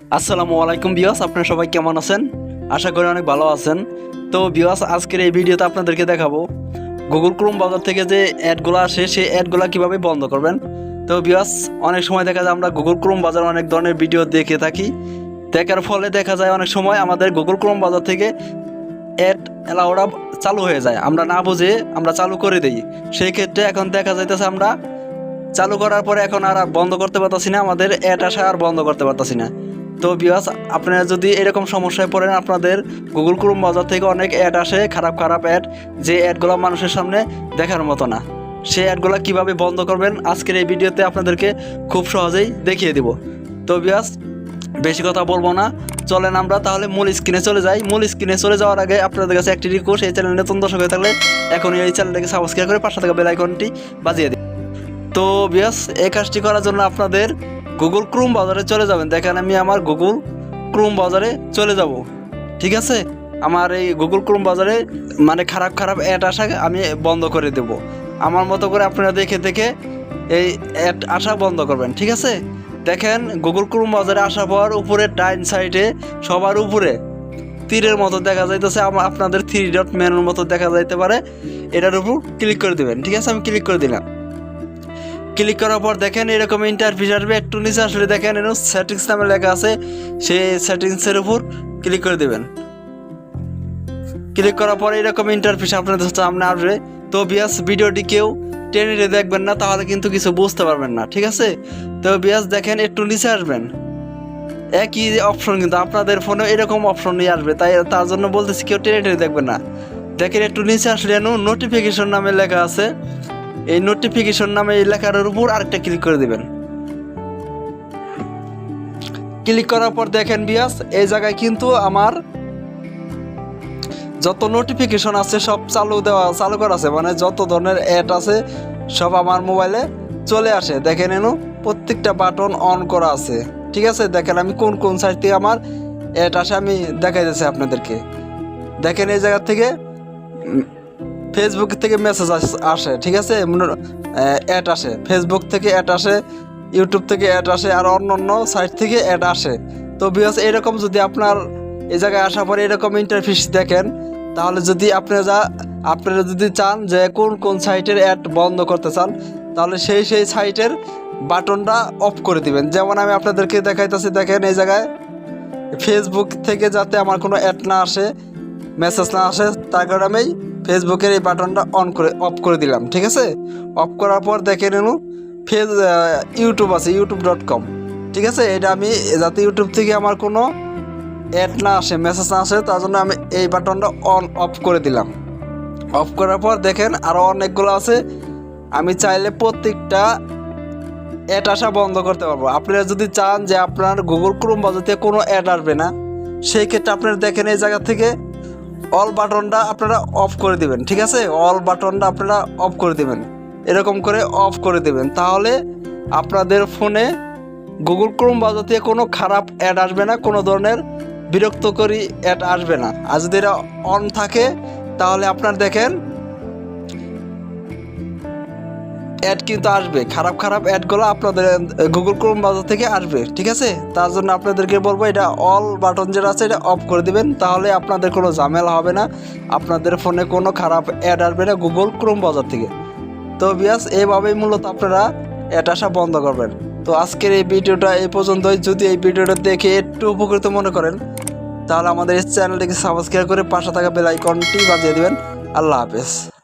আসসালামু আলাইকুম বিয়াস আপনারা সবাই কেমন আছেন? আশা করি অনেক ভালো আছেন। তো বিয়াস আজকের এই ভিডিওতে আপনাদেরকে দেখাবো গুগল ক্রোম বাজার থেকে যে অ্যাডগুলো আসে, সেই অ্যাডগুলো কীভাবে বন্ধ করবেন। তো বিয়াস অনেক সময় দেখা যায় আমরা গুগল ক্রোম বাজার অনেক ধরনের ভিডিও দেখে থাকি। দেখার ফলে দেখা যায় অনেক সময় আমাদের গুগল ক্রোম বাজার থেকে অ্যাড অ্যালাউডা চালু হয়ে যায়। আমরা না বুঝে আমরা চালু করে দিই। সেই ক্ষেত্রে এখন দেখা যাইতেছে আমরা চালু করার পরে এখন আর বন্ধ করতে পারতাছি না, আমাদের অ্যাড আসা আর বন্ধ করতে পারতাছি না। তো বিয়াস আপনারা যদি এরকম সমস্যায় পড়েন, আপনাদের গুগল ক্রোম বাজার থেকে অনেক অ্যাড আসে, খারাপ খারাপ অ্যাড যে অ্যাডগুলো মানুষের সামনে দেখার মতো না। সেই অ্যাডগুলো কীভাবে বন্ধ করবেন, আজকের এই ভিডিওতে আপনাদেরকে খুব সহজেই দেখিয়ে দিব। তো বিয়াস বেশি কথা বলব না। চলেন আমরা তাহলে মূল স্ক্রিনে চলে যাই। মূল স্ক্রিনে চলে যাওয়ার আগে আপনাদের কাছে একটি রিকোয়েস্ট এই চ্যানেলে নতুন দর্শক হয়ে থাকলে এখনই এই চ্যানেলটাকে সাবস্ক্রাইব করে পাশে থাকা বেল আইকনটি বাজিয়ে দিন। তো বিয়াস এই কাজটি করার জন্য আপনাদের গুগল ক্রোম বাজারে চলে যাবেন। দেখেন আমি আমার গুগল ক্রোম বাজারে চলে যাব। ঠিক আছে? আমার এই গুগল ক্রোম বাজারে মানে খারাপ খারাপ অ্যাড আসা আমি বন্ধ করে দেব। আমার মতো করে আপনারা দেখে দেখে এই অ্যাড আসা বন্ধ করবেন। ঠিক আছে? দেখেন গুগল ক্রোম বাজারে আসার পর উপরে ডাইন সাইডে সবার উপরে তীরের মতো দেখা যাইতেছে। আমার আপনাদের থ্রি ডট মেনুর মতো দেখা যাইতে পারে। এটার উপর ক্লিক করে দেবেন। ঠিক আছে? আমি ক্লিক করে দিলাম। ক্লিক করার পর দেখেন এরকম ইন্টারফেস আসবে। একটু নিচে আসলে দেখেন এরকম সেটিংস নামে লেখা আছে। সেই সেটিংসের উপর ক্লিক করে দেবেন। ক্লিক করার পর এরকম ইন্টারফেস আপনাদের সামনে আসবে। তো বিয়াস, ভিডিওটি কেউ টেনে দেখবেন না, তাহলে কিন্তু কিছু বুঝতে পারবেন না, ঠিক আছে? তো বিয়াস, দেখেন একটু নিচে আসবেন। একই অপশন কিন্তু আপনাদের ফোনে এরকম অপশন নিয়ে আসবে। তাই তার জন্য বলতেছি, কেউ টেনে টেনে দেখবেন না। দেখেন একটু নিচে আসলে নোটিফিকেশন নামে লেখা আছে। এই নোটিফিকেশন নামে এই লেখার উপর আরেকটা ক্লিক করে দিবেন। ক্লিক করার পর দেখেন বিয়াস, এই জায়গায় কিন্তু আমার যত নোটিফিকেশন আছে সব চালু দেওয়া, চালু করা আছে। মানে যত ধরনের অ্যাড আছে সব আমার মোবাইলে চলে আসে। দেখেন এনু, প্রত্যেকটা বাটন অন করা আছে। ঠিক আছে? দেখেন আমি কোন কোন সাইড থেকে আমার অ্যাড আসে আমি দেখাই দিচ্ছি আপনাদেরকে। দেখেন এই জায়গা থেকে ফেসবুক থেকে মেসেজ আসে ঠিক আছে? অ্যাড আসে। ফেসবুক থেকে অ্যাড আসে ইউটিউব থেকে অ্যাড আসে, আর অন্য অন্য সাইট থেকে অ্যাড আসে। তো বিকজ এরকম যদি আপনার এই জায়গায় আসার পরে এরকম ইন্টারফিস দেখেন, তাহলে যদি আপনারা যা, আপনারা যদি চান যে কোন কোন সাইটের অ্যাড বন্ধ করতে চান, তাহলে সেই সেই সাইটের বাটনটা অফ করে দিবেন। যেমন আমি আপনাদেরকে দেখাইতেছি, দেখেন এই জায়গায় ফেসবুক থেকে যাতে আমার কোনো অ্যাড না আসে মেসেজ না আসে আমি ফেসবুকের এই বাটনটা অন করে অফ করে দিলাম, ঠিক আছে? অফ করার পর দেখে নিন, ফেস ইউটিউব আছে ইউটিউব ডট কম ঠিক আছে? এটা আমি, যাতে ইউটিউব থেকে আমার কোনো অ্যাড না আসে মেসেজ না আসে, তার জন্য আমি এই বাটনটা অন অফ করে দিলাম। অফ করার পর দেখেন আরও অনেকগুলো আছে। আমি চাইলে প্রত্যেকটা অ্যাড আসা বন্ধ করতে পারব। আপনারা যদি চান যে আপনার গুগল ক্রোম বাজাতে কোনো অ্যাড আসবে না, সেই ক্ষেত্রে আপনারা দেখেন এই জায়গা থেকে অল বাটনটা আপনারা অফ করে দিবেন, ঠিক আছে? অল বাটনটা আপনারা অফ করে দিবেন। এরকম করে অফ করে দিবেন। তাহলে আপনাদের ফোনে গুগল ক্রোম বাজাতে কোনো খারাপ অ্যাড আসবে না, কোনো ধরনের বিরক্তকরী অ্যাড আসবে না। আর যদি এটা অন থাকে, তাহলে আপনার দেখেন অ্যাড কিন্তু আসবে। খারাপ খারাপ অ্যাডগুলো আপনাদের গুগল ক্রোম বাজার থেকে আসবে, ঠিক আছে? তার জন্য আপনাদেরকে বলব, এটা অল বাটন যেটা আছে, এটা অফ করে দিবেন, তাহলে আপনাদের কোনো ঝামেলা হবে না। আপনাদের ফোনে কোনো খারাপ অ্যাড আসবে না গুগল ক্রোম বাজার থেকে। তো বিয়াস এইভাবেই মূলত আপনারা অ্যাড আসা বন্ধ করবেন। তো আজকের এই ভিডিওটা এই পর্যন্তই। যদি এই ভিডিওটা দেখে একটু উপকৃত মনে করেন, তাহলে আমাদের এই চ্যানেলটিকে সাবস্ক্রাইব করে পাশে থাকা বেল আইকনটি বাজিয়ে দেবেন। আল্লাহ হাফেজ।